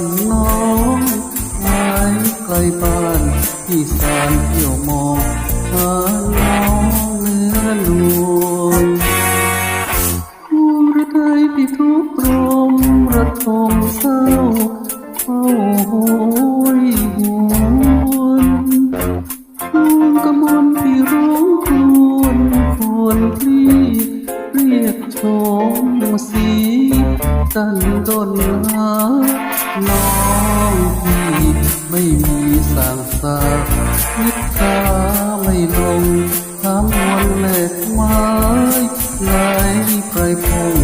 สอนน้องไว้ไกลบ้านที่สารเที่ยวมองหาน้องเนื้อนวลหัวใจที่ทุกข์ตรมระทมเศร้าเฝ้าโหยหวนดวงกระมวลที่ร้องครวญควรคลี่เรียกโฉมสี ตันดนหาน้องพี่ไม่มีสางสาวิตาไม่ลงทำวันแหลกไม้ไหลไกลพง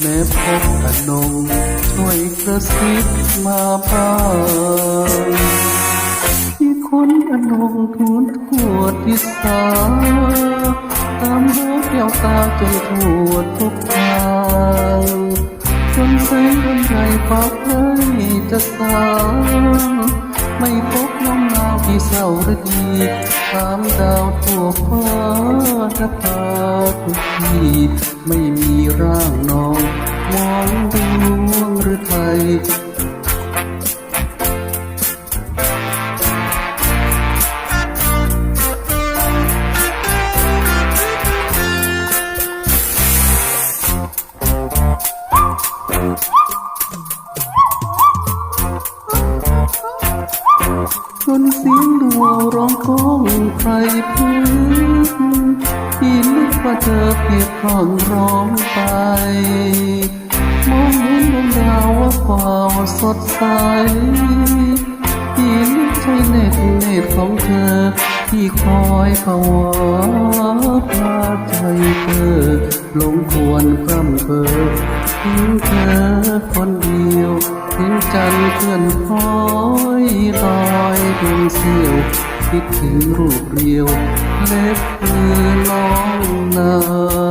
แม้พบอนงช่วยกระซิบมาบ้างที่คนอนงทูลทั่วทิศทาตามหาแก้วตาจนทั่วทุกทาง จนแสงอันใหญ่ฟ้าให้จะสาวไม่พบน้องนาวที่เศร้ารือดีตามดาวทั่วฟ้าจะพาทุกที่ ไม่มีร่างน้องมองดู จนเสียงดวงร้องก้องใครพื้นที่นึกว่าเธอเพียงคล่องร้องไป มองเห็นดวงดาวว่าเปล่าสดใสที่นึกใช่เน็ตเน็ตของเธอ ที่คอยภาวะพาใจเธอหลงควรกล้ำเบอทิ้งเธอคนเดียว ถึงจันเพื่อนคอยลอยดวงเสียวคิดถึงรูปเรียว เล็บมือน้องนา